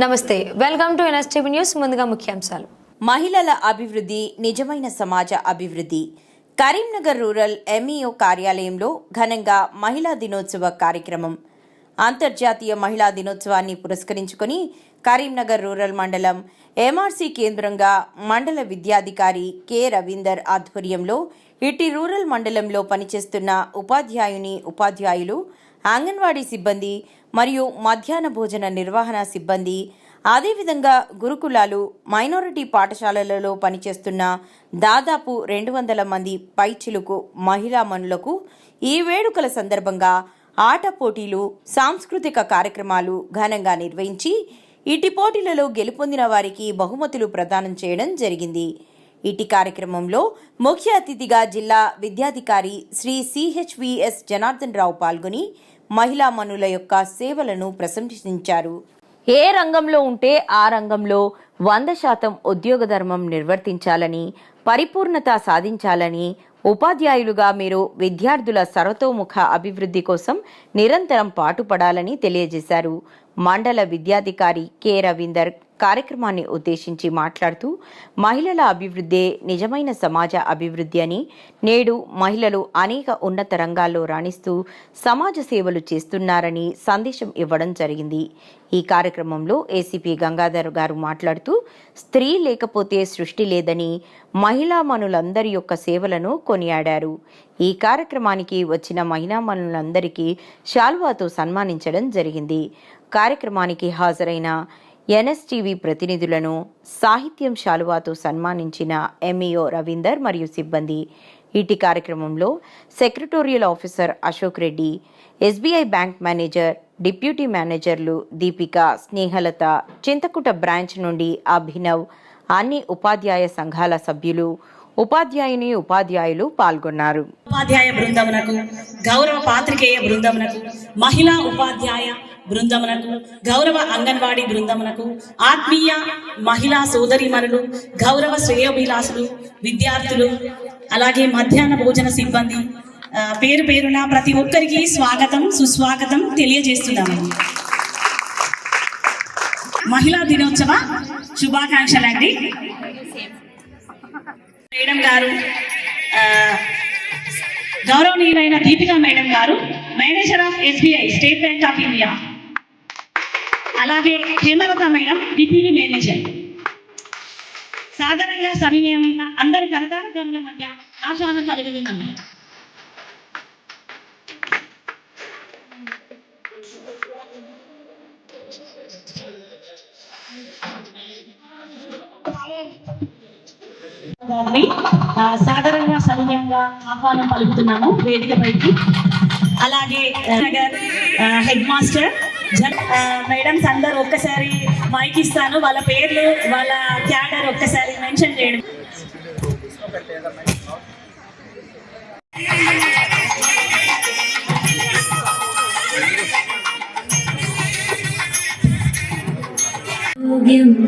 నమస్తే welcome to NSTV news. ముందుగా ముఖ్యాంశాలు. మహిళల అభివృద్ధి నిజమైన సమాజ అభివృద్ధి. కరీంనగర్ రూరల్ ఎంఈఓ కార్యాలయంలో ఘనంగా మహిళా దినోత్సవ కార్యక్రమం. అంతర్జాతీయ మహిళా దినోత్సవాన్ని పురస్కరించుకొని కరీంనగర్ రూరల్ మండలం ఎంఆర్సీ కేంద్రంగా మండల విద్యాధికారి కె రవీందర్ ఆధ్వర్యంలో ఇటీ రూరల్ మండలంలో పనిచేస్తున్న ఉపాధ్యాయుని ఉపాధ్యాయులు అంగన్వాడీ సిబ్బంది మరియు మధ్యాహ్న భోజన నిర్వహణ సిబ్బంది అదేవిధంగా గురుకులాలు మైనారిటీ పాఠశాలలలో పనిచేస్తున్న దాదాపు రెండు వందల మంది పైచిలుకు మహిళా మనులకు ఈ వేడుకల సందర్భంగా ఆట పోటీలు సాంస్కృతిక కార్యక్రమాలు ఘనంగా నిర్వహించి ఇటు పోటీలలో గెలుపొందిన వారికి బహుమతులు ప్రదానం చేయడం జరిగింది. ఇటీ కార్యక్రమంలో ముఖ్య అతిథిగా జిల్లా విద్యాధికారి శ్రీ సిహెచ్విఎస్ జనార్దన్ రావు పాల్గొని మహిళా మనుల యొక్క సేవలను ప్రశంసించారు. ఏ రంగంలో ఉంటే ఆ రంగంలో వంద శాతం ఉద్యోగ ధర్మం నిర్వర్తించాలని పరిపూర్ణత సాధించాలని ఉపాధ్యాయులుగా మీరు విద్యార్థుల సర్వతోముఖ అభివృద్ధి కోసం నిరంతరం పాటుపడాలని తెలియజేశారు. మండల విద్యాధికారి కె రవీందర్ కార్యక్రమాన్ని ఉద్దేశించి మాట్లాడుతూ మహిళల అభివృద్ధే నిజమైన సమాజ అభివృద్ధి అని నేడు మహిళలు అనేక ఉన్నత రంగాల్లో రాణిస్తూ సమాజ సేవలు చేస్తున్నారని సందేశం ఇవ్వడం జరిగింది. ఈ కార్యక్రమంలో ఏసీపీ గంగాధర్ గారు మాట్లాడుతూ స్త్రీ లేకపోతే సృష్టి లేదని మహిళా మనులందరి యొక్క సేవలను కొనియాడారు. ఈ కార్యక్రమానికి వచ్చిన మహిళా మనులందరికీ శాల్వాతో సన్మానించడం జరిగింది. కార్యక్రమానికి హాజరైన ఎన్ఎస్టీవీ ప్రతినిధులను సాహిత్యం శాలువాతో సన్మానించిన ఎంఈఓ రవీందర్ మరియు సిబ్బంది. ఇటీ కార్యక్రమంలో secretarial officer Ashok Reddy SBI bank manager deputy మేనేజర్లు దీపిక స్నేహలత చింతకుట బ్రాంచ్ నుండి అభినవ్ అన్ని ఉపాధ్యాయ సంఘాల సభ్యులు ఉపాధ్యాయుని ఉపాధ్యాయులు పాల్గొన్నారు. ఉపాధ్యాయ బృందమునకు గౌరవ పాత్రికేయ బృందమునకు మహిళా ఉపాధ్యాయ బృందమునకు గౌరవ అంగన్వాడీ బృందమునకు ఆత్మీయ మహిళా సోదరిమణులు గౌరవ శ్రేయోభిలాసులు విద్యార్థులు అలాగే మధ్యాహ్న భోజన సిబ్బంది పేరు పేరున ప్రతి ఒక్కరికి స్వాగతం సుస్వాగతం తెలియజేస్తున్నాము. మహిళా దినోత్సవ శుభాకాంక్షలండి మేడం గారు గౌరవనీయులైన Deepika madam garu manager of SBI State Bank of India. అలాగే హేమలత మేడం డిప్యూటీ మేనేజర్. సాధారణంగా సమయం అందరి కరతారకముల మధ్య ఆహ్వానం కలుగుతున్నాము సాధారణంగా సమయంగా ఆహ్వానం పలుకుతున్నాము వేదికపైకి. అలాగే నగర్ హెడ్ మాస్టర్ మేడమ్స్ అందరు ఒక్కసారి మైక్ ఇస్తాను. వాళ్ళ పేర్లు వాళ్ళ క్యాడర్ ఒక్కసారి మెన్షన్ చేయడం.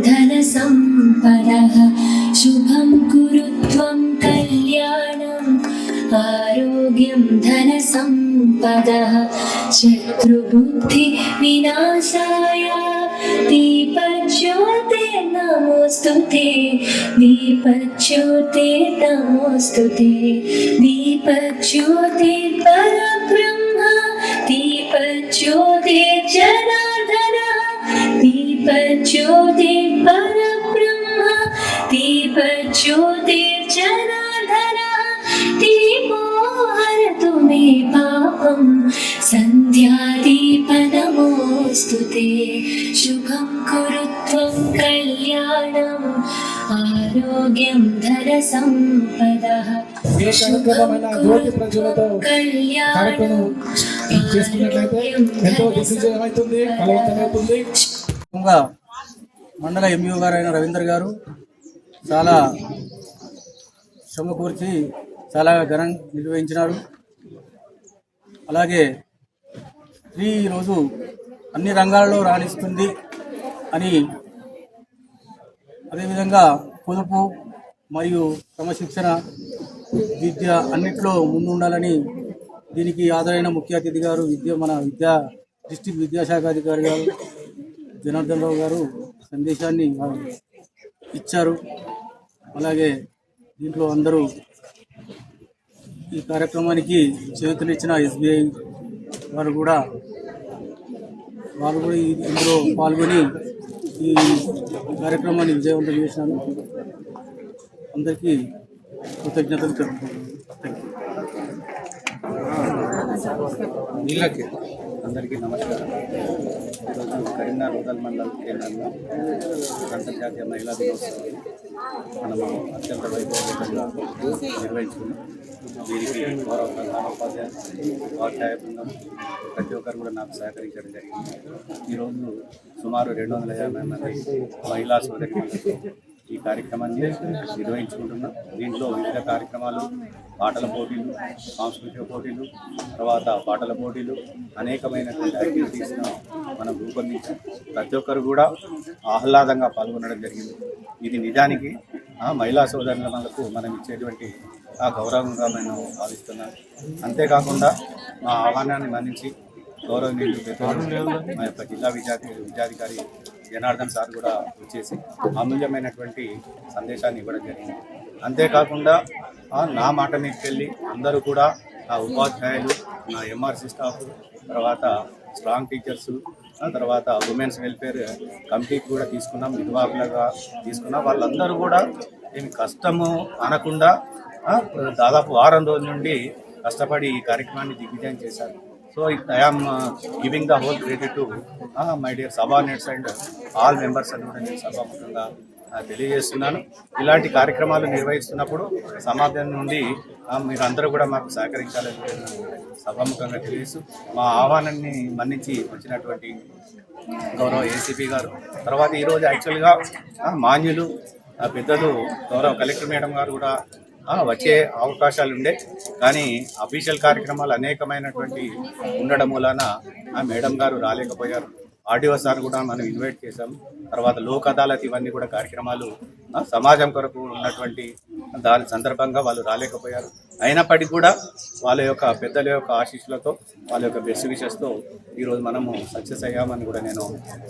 ధన సంపద శుభం కురుత్వం కళ్యాణం ఆరోగ్యం ధన సంపద सम्पदः शत्रुबुद्धिविनाशाय दीपच्योते नमोऽस्तु ते दीपच्योते नमोस्तुते ते दीपच्योते परब्रह्म दीपच्योते जनार्दनः दीपच्योते परब्रह्म, दीपज्योते जना पापं सन्ध्यादीपनमोऽस्तु ते शुभं कुरु त्वं कल्याणम् आरोग्यं धनसम्पदः ఏ కార్యక్రమమైన జ్యోతి ప్రజలతో కార్యక్రమం చేసుకున్నట్లయితే ఎంతో దిగ్విజయమవుతుంది ఫలవంతమవుతుంది ముఖ్యంగా మండల ఎంఈఓ గారు అయిన రవీందర్ గారు చాలా శ్రమ కూర్చి చాలా ఘనం నిర్వహించినారు అలాగే స్త్రీ ఈరోజు అన్ని రంగాలలో రాణిస్తుంది అని అదేవిధంగా పొదుపు మరియు క్రమశిక్షణ విద్య అన్నిట్లో ముందుండాలని దీనికి ఆధారైన ముఖ్య అతిథి గారు విద్య మన విద్యా డిస్టిక్ విద్యాశాఖ అధికారి గారు జనార్దన్ రావు గారు సందేశాన్ని ఇచ్చారు. అలాగే దీంట్లో అందరూ ఈ కార్యక్రమానికి చేతులిచ్చిన ఎస్బీఐ వారు కూడా వారు కూడా ఇందులో పాల్గొని ఈ కార్యక్రమాన్ని విజయవంతం చేశాను అందరికీ కృతజ్ఞతలు తెలుపుతున్నాను అందరికీ నమస్కారం. ఈరోజు కరీంనగర్ రూరల్ మండల కేంద్రంలో అంతర్జాతీయ మహిళా దినోత్సవం మనము అత్యంత వైభవంగా నిర్వహించుకున్నాం. దీనికి గౌరవ ప్రధానోపాధ్యాయులు ఉపాధ్యాయ బృందం ప్రతి ఒక్కరు కూడా నాకు సహకరించడం జరిగింది. ఈరోజు సుమారు రెండు వందల యాభై మంది మహిళా సోదరి ఈ కార్యక్రమాన్ని నిర్వహించుకుంటున్నాం. దీంట్లో వివిధ కార్యక్రమాలు పాటల పోటీలు సాంస్కృతిక పోటీలు తర్వాత పాటల పోటీలు అనేకమైనటువంటి యాక్టివిటీస్ను మనం రూపొందించాం. ప్రతి ఒక్కరు కూడా ఆహ్లాదంగా పాల్గొనడం జరిగింది. ఇది నిజానికి ఆ మహిళా సోదరులకు మనం ఇచ్చేటువంటి ఆ గౌరవంగా నేను భావిస్తున్నాను అంతేకాకుండా మా ఆహ్వానాన్ని మన్నించి గౌరవనీయులు మా యొక్క జిల్లా విద్యార్థి విద్యాధికారి జనార్దన్ సార్ కూడా వచ్చేసి అమూల్యమైనటువంటి సందేశాన్ని ఇవ్వడం జరిగింది. అంతేకాకుండా నా మాట మీదకెళ్ళి అందరూ కూడా నా ఉపాధ్యాయులు నా ఎంఆర్సీ స్టాఫ్ తర్వాత స్ట్రాంగ్ టీచర్స్ తర్వాత ఉమెన్స్ వెల్ఫేర్ కమిటీకి కూడా తీసుకున్నాం నిర్వాహకులుగా తీసుకున్నాం. వాళ్ళందరూ కూడా ఏమి కష్టము అనకుండా దాదాపు వారం రోజుల నుండి కష్టపడి ఈ కార్యక్రమాన్ని దిగ్విజయం చేశారు. So I am giving the whole credit to my dear subordinates and all members అని కూడా నేను సభాముఖంగా తెలియజేస్తున్నాను. ఇలాంటి కార్యక్రమాలు నిర్వహిస్తున్నప్పుడు సమాజం నుండి మీరందరూ కూడా మాకు సహకరించాలని సభాముఖంగా తెలియజేస్తూ మా ఆహ్వానాన్ని మన్నించి వచ్చినటువంటి గౌరవ ఏసీపీ గారు తర్వాత ఈరోజు యాక్చువల్గా మాన్యులు పెద్దలు గౌరవ కలెక్టర్ మేడం గారు కూడా వచ్చే అవకాశాలు ఉండే కానీ అఫీషియల్ కార్యక్రమాలు అనేకమైనటువంటి ఉండడం మూలాన ఆ మేడం గారు రాలేకపోయారు. ఆర్డీఓ సార్ కూడా మనం ఇన్వైట్ చేశాం. తర్వాత లోక్ అదాలత్ ఇవన్నీ కూడా కార్యక్రమాలు సమాజం కొరకు ఉన్నటువంటి దాని సందర్భంగా వాళ్ళు రాలేకపోయారు. అయినప్పటికీ కూడా వాళ్ళ యొక్క పెద్దల యొక్క ఆశీస్సులతో వాళ్ళ యొక్క బెస్ట్ విషెస్తో ఈరోజు మనము సక్సెస్ అయ్యామని కూడా నేను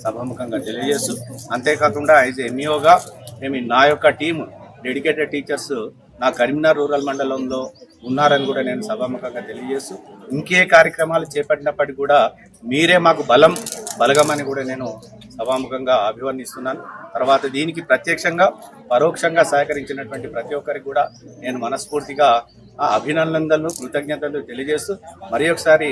సభాముఖంగా తెలియజేస్తూ అంతేకాకుండా యాజ్ ఎంఈఓగా మేము నా యొక్క టీం డెడికేటెడ్ టీచర్స్ నా కరీంనగర్ రూరల్ మండలంలో ఉన్నారని కూడా నేను సభాముఖంగా తెలియజేస్తూ ఇంకే కార్యక్రమాలు చేపట్టినప్పటికీ కూడా మీరే మాకు బలం బలగమని కూడా నేను సభాముఖంగా అభివర్ణిస్తున్నాను. తర్వాత దీనికి ప్రత్యక్షంగా పరోక్షంగా సహకరించినటువంటి ప్రతి ఒక్కరికి కూడా నేను మనస్ఫూర్తిగా ఆ అభినందనలు కృతజ్ఞతలు తెలియజేస్తూ మరి ఒకసారి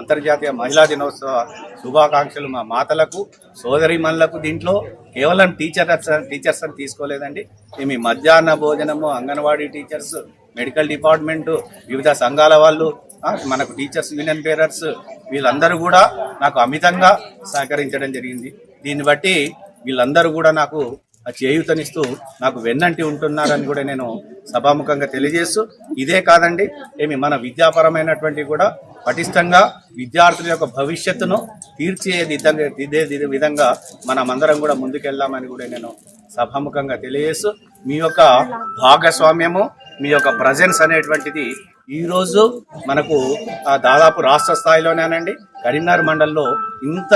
అంతర్జాతీయ మహిళా దినోత్సవ శుభాకాంక్షలు మా మాతలకు సోదరిమణులకు దీంట్లో కేవలం టీచర్స్ టీచర్స్ అని తీసుకోలేదండి. మేము మధ్యాహ్న భోజనము అంగన్వాడీ టీచర్స్ మెడికల్ డిపార్ట్మెంటు వివిధ సంఘాల వాళ్ళు మనకు టీచర్స్ యూనియన్ బేరర్స్ వీళ్ళందరూ కూడా నాకు అమితంగా సహకరించడం జరిగింది. దీన్ని బట్టి వీళ్ళందరూ కూడా నాకు ఆ చేయూతనిస్తూ నాకు వెన్నంటి ఉంటున్నారని కూడా నేను సభాముఖంగా తెలియజేస్తూ ఇదే కాదండి ఏమి మన విద్యాపరమైనటువంటి కూడా పటిష్టంగా విద్యార్థుల యొక్క భవిష్యత్తును తీర్చే విధంగా ఇదే విధంగా మనమందరం కూడా ముందుకెళ్దామని కూడా నేను సభాముఖంగా తెలియజేస్తూ మీ యొక్క భాగస్వామ్యము మీ యొక్క ప్రజెన్స్ అనేటువంటిది ఈరోజు మనకు దాదాపు రాష్ట్ర స్థాయిలోనేనండి కరీంనగర్ మండలంలో ఇంత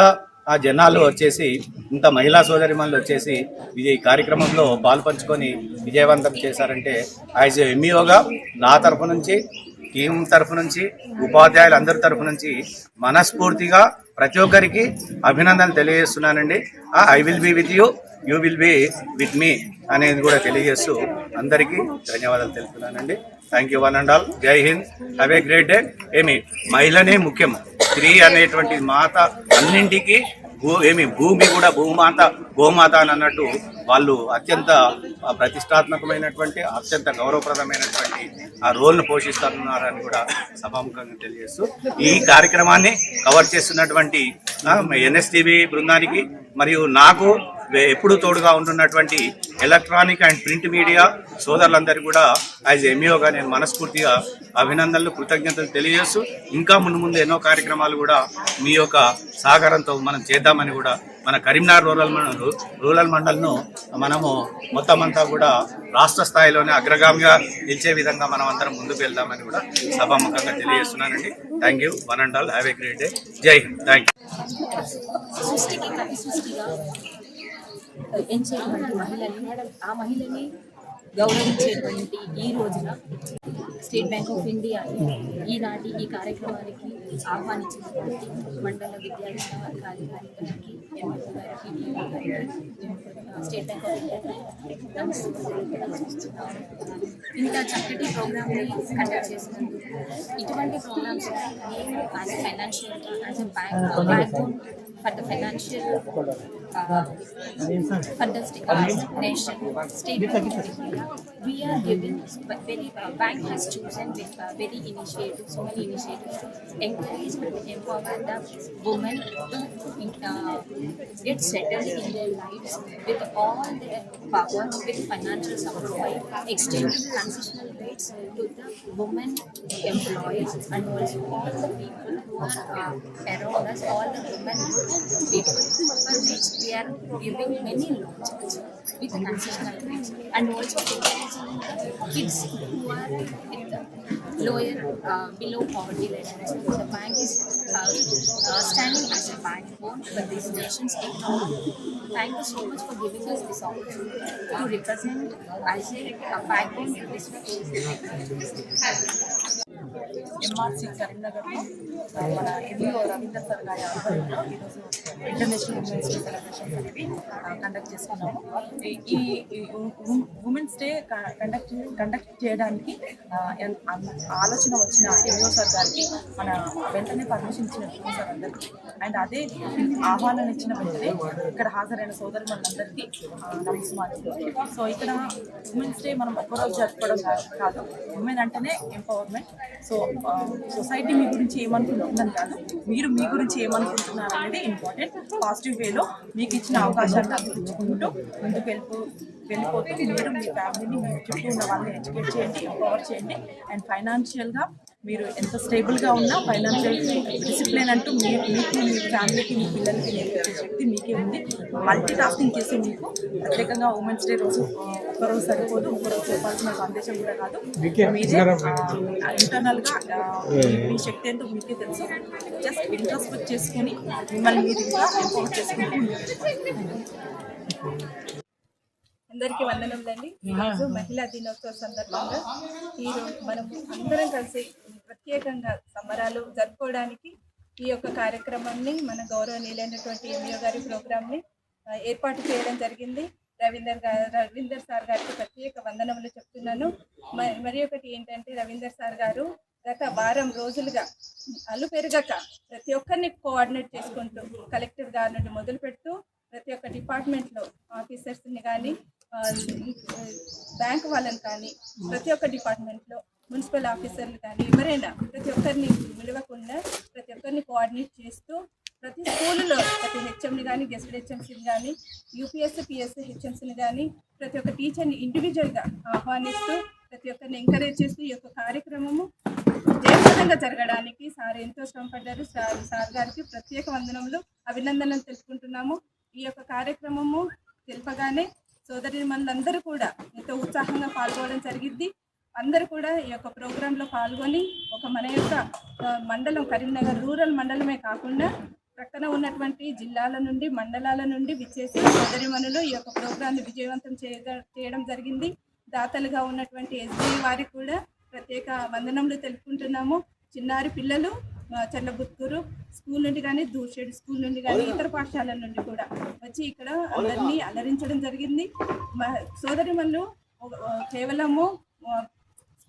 ఆ జనాలు వచ్చేసి ఇంత మహిళా సోదరి మనులు వచ్చేసి ఇది ఈ కార్యక్రమంలో పాల్పంచుకొని విజయవంతం చేశారంటే యాజ్ ఎంఈఓగా నా తరఫు నుంచి టీం తరఫు నుంచి ఉపాధ్యాయులు అందరి తరఫు నుంచి మనస్ఫూర్తిగా ప్రతి ఒక్కరికి అభినందనలు తెలియజేస్తున్నానండి. I will be with you you will be with me అనేది కూడా తెలియజేస్తూ అందరికీ ధన్యవాదాలు తెలుపుతున్నానండి. Thank you one and all Jai Hind have a great day ఏమి మహిళనే ముఖ్యం. స్త్రీ అనేటువంటి మాత అన్నింటికి భూ ఏమి భూమి కూడా భూమాత గోమాత అని అన్నట్టు వాళ్ళు అత్యంత ప్రతిష్టాత్మకమైనటువంటి అత్యంత గౌరవప్రదమైనటువంటి ఆ రోల్ను పోషిస్తున్నారని కూడా సభాముఖంగా తెలియజేస్తూ ఈ కార్యక్రమాన్ని కవర్ చేస్తున్నటువంటి ఎన్ఎస్టీవీ బృందానికి మరియు నాకు ఎప్పుడు తోడుగా ఉంటున్నటువంటి ఎలక్ట్రానిక్ అండ్ ప్రింట్ మీడియా సోదరులందరూ కూడా యాజ్ ఎంఈఓగా నేను మనస్ఫూర్తిగా అభినందనలు కృతజ్ఞతలు తెలియజేస్తూ ఇంకా ముందు ముందు ఎన్నో కార్యక్రమాలు కూడా మీ యొక్క సహకారంతో మనం చేద్దామని కూడా మన కరీంనగర్ రూరల్ మండల్ రూరల్ మండల్ను మనము మొత్తం అంతా కూడా రాష్ట్ర స్థాయిలోనే అగ్రగామిగా నిలిచే విధంగా మనం అందరం ముందుకు వెళ్దామని కూడా సభాముఖంగా తెలియజేస్తున్నానండి. Thank you one and all have a great day Jai Hind thank you ఎంచేటువంటి మహిళని ఆ మహిళని గౌరవించేటువంటి ఈ రోజున స్టేట్ బ్యాంక్ ఆఫ్ ఇండియా ఈనాటి ఈ కార్యక్రమానికి ఆహ్వానించినటువంటి మండల విద్యార్థి కార్యకర్తలకి ఎంపీ గారికి స్టేట్ బ్యాంక్ ఆఫ్ ఇండియా ఇంత చక్కటి ప్రోగ్రామ్ని కండక్ట్ చేసినందుకు ఇటువంటి ప్రోగ్రామ్స్ నేను as financial as a bank bank for the financial uh, uh, nation state. We are giving, but very uh, bank has chosen with uh, very initiatives, so many initiatives to encourage and empower the women to uh, get settled in their lives with all their power, with financial support, extending transitional rates to the women employees and also all the people who are uh, around us, all the women people are giving many loans with concessional rates and also encouraging kids who are lower uh, below poverty line. The bank is uh, uh, standing as a backbone for this nation's economy. Thank you so much for giving us this opportunity to represent as a, a backbone to this nation. MRC కరీంనగర్లో ఆ, మన MEO Ravinder sir గారి ఆధ్వర్యంలో ఈరోజు international women's day celebrations అనేవి conduct చేసుకున్నాము. ఈ- women's day conduct conduct చేయడానికి ఆలోచన వచ్చిన ఎంఈఓ సార్ గారికి మన వెంటనే పర్మిషన్ ఇచ్చిన సార్ అందరికీ అండ్ అదే ఆహ్వానం ఇచ్చిన వెంటనే ఇక్కడ హాజరైన సోదరు మనందరికీ నమస్కారం సో ఇక్కడ ఉమెన్స్ డే మనం ఒక్కరోజు జరుపుకోవడం కాదు. ఉమెన్ అంటేనే ఎంపవర్మెంట్ సో సొసైటీ మీ గురించి ఏమనుకుంటుందని కాదు. మీరు మీ గురించి ఏమనుకుంటున్నారు అనేది ఇంపార్టెంట్ పాజిటివ్ వేలో మీకు ఇచ్చిన అవకాశాన్ని అందించుకుంటూ ముందుకు వెళ్ళిపో వెళ్ళిపోతూ మీరు మీ ఫ్యామిలీని మీ చుట్టూ ఉన్న వాళ్ళని ఎడ్యుకేట్ చేయండి ఎంపవర్ చేయండి. అండ్ ఫైనాన్షియల్గా మీరు ఎంత స్టేబుల్గా ఉన్నా ఫైనాన్షియల్ డిసిప్లిన్ అంటూ మీ మీకు మీ ఫ్యామిలీకి మీ పిల్లలకి నేర్పించే శక్తి మీకే ఉంది. మల్టీ టాస్కింగ్ చేసి మీకు ప్రత్యేకంగా ఉమెన్స్ డే రోజు ఒక్కరోజు సరిపోదు ఒక్కరోజు చెప్పాల్సిన సందేశం కూడా కాదు. మీరే ఇంటర్నల్గా మీ- శక్తి ఏంటో మీకే తెలుసు. జస్ట్ ఇంట్రెస్ట్ చేసుకొని మిమ్మల్ని మీరు ఇంకా ఎంపవర్ చేసుకుంటూ అందరికీ వందనములండి. ఈరోజు మహిళా దినోత్సవ సందర్భంగా ఈరోజు మనము అందరం కలిసి ప్రత్యేకంగా సంబరాలు జరుపుకోవడానికి ఈ యొక్క కార్యక్రమాన్ని మన గౌరవనీయులైనటువంటి ఎంఈఓ గారి ప్రోగ్రామ్ని ఏర్పాటు చేయడం జరిగింది. రవీందర్ గారు రవీందర్ సార్ గారికి ప్రత్యేక వందనములు చెప్తున్నాను. మరి ఒకటి ఏంటంటే రవీందర్ సార్ గారు గత వారం రోజులుగా అల్లు పెరగక ప్రతి ఒక్కరిని కోఆర్డినేట్ చేసుకుంటూ కలెక్టర్ గారి నుండి మొదలు పెడుతూ ప్రతి ఒక్క డిపార్ట్మెంట్లో ఆఫీసర్స్ని కానీ బ్యాంక్ వాళ్ళని కానీ ప్రతి ఒక్క డిపార్ట్మెంట్లో మున్సిపల్ ఆఫీసర్లు కానీ ఎవరైనా ప్రతి ఒక్కరిని విలువకుండా ప్రతి ఒక్కరిని కోఆర్డినేట్ చేస్తూ ప్రతి స్కూల్లో ప్రతి హెచ్ఎంని కానీ గెస్ట్ హెచ్ఎంసీని కానీ యూపీఎస్సీ పిఎస్సీ హెచ్ఎంసీని కానీ ప్రతి ఒక్క టీచర్ని ఇండివిజువల్గా ఆహ్వానిస్తూ ప్రతి ఒక్కరిని ఎంకరేజ్ చేస్తూ ఈ యొక్క కార్యక్రమము జయప్రదంగా జరగడానికి సార్ ఎంతో శ్రమపడ్డారు. సార్ సార్ గారికి ప్రత్యేక వందనములు అభినందనలు తెలుపుకుంటున్నాము. ఈ యొక్క కార్యక్రమము తెలుపగానే సోదరి మనందరూ కూడా ఎంతో ఉత్సాహంగా పాల్గొనడం జరిగింది అందరూ కూడా ఈ యొక్క ప్రోగ్రాంలో పాల్గొని ఒక మన యొక్క మండలం కరీంనగర్ రూరల్ మండలమే కాకుండా ప్రక్కన ఉన్నటువంటి జిల్లాల నుండి మండలాల నుండి విచ్చేసి సోదరిమణులు ఈ యొక్క ప్రోగ్రాన్ని విజయవంతం చేయడం జరిగింది. దాతలుగా ఉన్నటువంటి ఎస్బీ వారికి కూడా ప్రత్యేక వందనములు తెలుపుకుంటున్నాము. చిన్నారి పిల్లలు ఆ, చల్లబుత్తూరు స్కూల్ నుండి కానీ దూషేడు స్కూల్ నుండి కానీ ఇతర పాఠశాలల నుండి కూడా వచ్చి ఇక్కడ అందరినీ అలరించడం జరిగింది. సోదరిమణులు కేవలము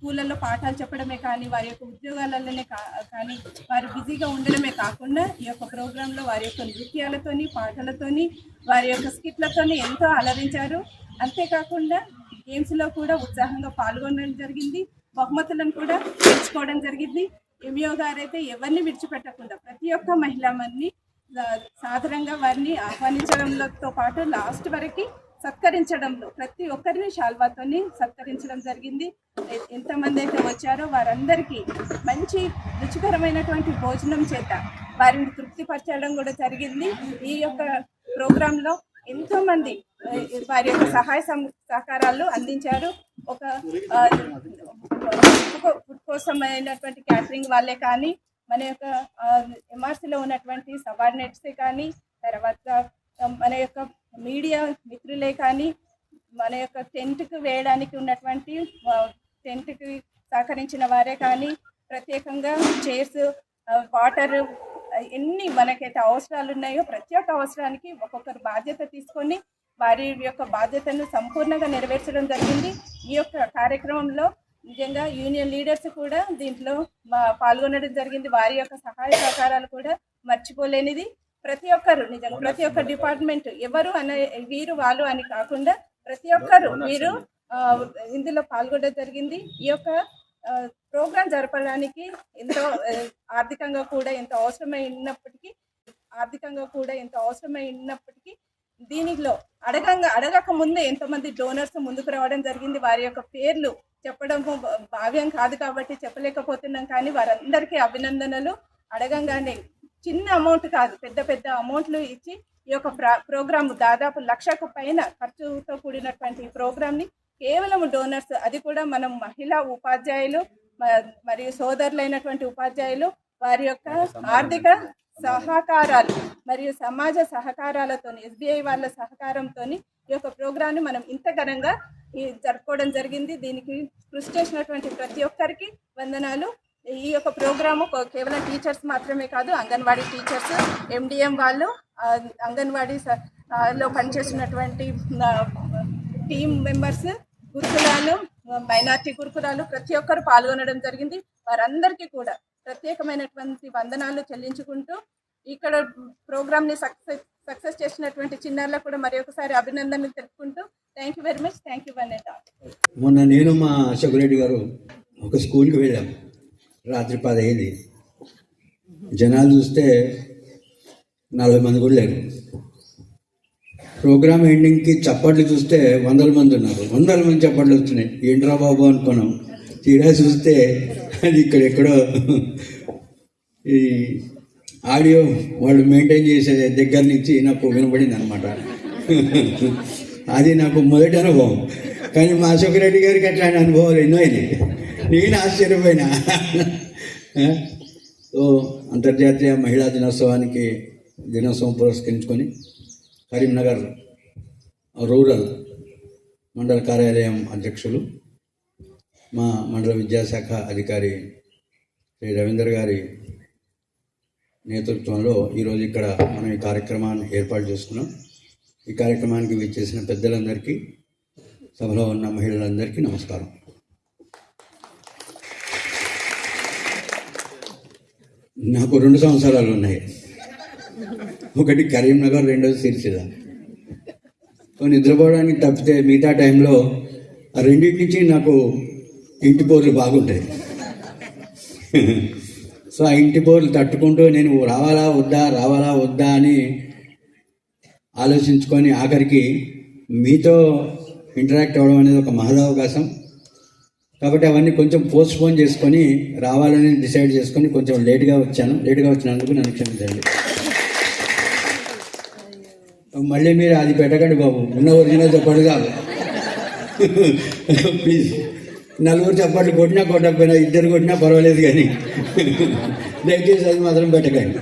స్కూళ్ళల్లో పాఠాలు చెప్పడమే కానీ వారి యొక్క ఉద్యోగాలలోనే కా కానీ వారు బిజీగా ఉండడమే కాకుండా ఈ యొక్క ప్రోగ్రాంలో వారి యొక్క నృత్యాలతోని పాటలతోని వారి యొక్క స్కిట్లతోని ఎంతో అలరించారు. అంతేకాకుండా గేమ్స్లో కూడా ఉత్సాహంగా పాల్గొనడం జరిగింది. బహుమతులను కూడా గెలుచుకోవడం జరిగింది. ఎంఈఓ గారు అయితే ఎవరిని విడిచిపెట్టకుండా ప్రతి ఒక్క మహిళామణిని సాధారణంగా వారిని ఆహ్వానించడంతో పాటు లాస్ట్ వరకు సత్కరించడంలో ప్రతి ఒక్కరిని శాల్వాతోని సత్కరించడం జరిగింది. ఎంతమంది అయితే వచ్చారో వారందరికీ మంచి రుచికరమైనటువంటి భోజనం చేత వారిని తృప్తిపరచడం కూడా జరిగింది. ఈ యొక్క ప్రోగ్రాంలో ఎంతో మంది వారి యొక్క సహాయ సహకారాలు అందించారు. ఒక ఫుడ్ కోసం అయినటువంటి కోసమైనటువంటి క్యాటరింగ్ వాళ్ళే కానీ మన యొక్క ఎంఆర్సీలో ఉన్నటువంటి సబార్డినేట్సే కానీ తర్వాత మన యొక్క మీడియా మిత్రులే కానీ మన యొక్క టెంట్కి వేయడానికి ఉన్నటువంటి టెంట్కి సహకరించిన వారే కానీ ప్రత్యేకంగా చైర్స్ వాటర్ ఎన్ని మనకైతే అవసరాలు ఉన్నాయో ప్రతి ఒక్క అవసరానికి ఒక్కొక్కరు బాధ్యత తీసుకొని వారి యొక్క బాధ్యతను సంపూర్ణంగా నెరవేర్చడం జరిగింది. ఈ యొక్క కార్యక్రమంలో నిజంగా యూనియన్ లీడర్స్ కూడా దీంట్లో మా పాల్గొనడం జరిగింది. వారి యొక్క సహాయ సహకారాలు కూడా మర్చిపోలేనిది. ప్రతి ఒక్కరు నిజంగా ప్రతి ఒక్క డిపార్ట్మెంట్ ఎవరు అనే వీరు వాళ్ళు అని కాకుండా ప్రతి ఒక్కరు వీరు ఇందులో పాల్గొనడం జరిగింది. ఈ యొక్క ప్రోగ్రాం జరపడానికి ఎంతో ఆర్థికంగా కూడా ఎంతో అవసరమై ఉన్నప్పటికీ ఆర్థికంగా కూడా ఎంతో అవసరమై ఉన్నప్పటికీ దీనిలో అడగంగా అడగక ముందే ఎంతోమంది డోనర్స్ ముందుకు రావడం జరిగింది. వారి యొక్క పేర్లు చెప్పడం భావ్యం కాదు కాబట్టి చెప్పలేకపోతున్నాం. కానీ వారందరికీ అభినందనలు. అడగంగానే చిన్న అమౌంట్ కాదు పెద్ద పెద్ద అమౌంట్లు ఇచ్చి ఈ యొక్క ప్రోగ్రామ్ దాదాపు లక్షకు పైన ఖర్చుతో కూడినటువంటి ఈ ప్రోగ్రామ్ని కేవలం డోనర్స్ అది కూడా మనం మహిళా ఉపాధ్యాయులు మరియు సోదరులైనటువంటి ఉపాధ్యాయులు వారి యొక్క ఆర్థిక సహకారాలు మరియు సమాజ సహకారాలతో ఎస్బీఐ వాళ్ళ సహకారంతో ఈ యొక్క ప్రోగ్రాన్ని మనం ఇంత ఘనంగా ఈ జరుపుకోవడం జరిగింది. దీనికి కృషి చేసినటువంటి ప్రతి ఒక్కరికి వందనాలు. ఈ యొక్క ప్రోగ్రాము కేవలం టీచర్స్ మాత్రమే కాదు అంగన్వాడీ టీచర్స్ ఎండిఎం వాళ్ళు అంగన్వాడీ లో పనిచేస్తున్నటువంటి టీమ్ మెంబర్స్ గురుకులాలు మైనార్టీ గురుకులాలు ప్రతి ఒక్కరు పాల్గొనడం జరిగింది. వారందరికీ కూడా ప్రత్యేకమైనటువంటి వందనాలు చెల్లించుకుంటూ ఇక్కడ ప్రోగ్రామ్ని సక్సెస్ సక్సెస్ చేసినటువంటి చిన్నారులకు కూడా మరి ఒకసారి అభినందనలు తెలుపుకుంటూ thank you very much. Thank you one మొన్న నేను మా అశోక్ రెడ్డి గారు ఒక స్కూల్కి వెళ్ళాము రాత్రి పదహైంది జనాలు చూస్తే నలభై మంది కూడా లేరు. ప్రోగ్రామ్ ఎండింగ్కి చప్పట్లు చూస్తే వందల మంది ఉన్నారు. వందల మంది చప్పట్లు వచ్చినాయి ఏంట్రా బాబు అనుకున్నాం. తీరా చూస్తే అది ఇక్కడెక్కడో ఈ ఆడియో వాళ్ళు మెయింటైన్ చేసే దగ్గర నుంచి నాకు వినపడింది అనమాట అది నాకు మొదటి అనుభవం. కానీ మా అశోక్ రెడ్డి గారికి అట్లాంటి అనుభవాలు ఎన్నో అయినాయి. నేను ఆశ్చర్యపోయినా. ఓ సో అంతర్జాతీయ మహిళా దినోత్సవానికి దినోత్సవం పురస్కరించుకొని కరీంనగర్ రూరల్ మండల కార్యాలయం అధ్యక్షులు మా మండల విద్యాశాఖ అధికారి శ్రీ రవీందర్ గారి నేతృత్వంలో ఈరోజు ఇక్కడ మనం ఈ కార్యక్రమాన్ని ఏర్పాటు చేసుకున్నాం. ఈ కార్యక్రమానికి విచ్చేసిన పెద్దలందరికీ సభలో ఉన్న మహిళలందరికీ నమస్కారం. నాకు రెండు సంవత్సరాలు ఉన్నాయి. ఒకటి కరీంనగర్ రెండోది సిరిసిల్ల. నిద్రపోవడానికి తప్పితే మిగతా టైంలో ఆ రెండింటి నుంచి నాకు ఇంటి పోర్లు బాగుంటాయి. సో ఆ ఇంటి పోర్లు తట్టుకుంటూ నేను రావాలా వద్దా రావాలా వద్దా అని ఆలోచించుకొని ఆఖరికి మీతో ఇంటరాక్ట్ అవ్వడం అనేది ఒక మహదవకాశం. కాబట్టి అవన్నీ కొంచెం పోస్ట్పోన్ చేసుకొని రావాలని డిసైడ్ చేసుకొని కొంచెం లేట్గా వచ్చాను. లేట్గా వచ్చినందుకు నన్ను క్షమించండి. మళ్ళీ మీరు అది పెట్టకండి బాబు. ఉన్న ఒరిజినల్ చెప్పండి కాదు. ప్లీజ్ నలుగురు చప్పట్లు కొట్టినా కొట్టకపోయినా ఇద్దరు కొట్టినా పర్వాలేదు కానీ దయచేసి అది మాత్రం పెట్టకండి.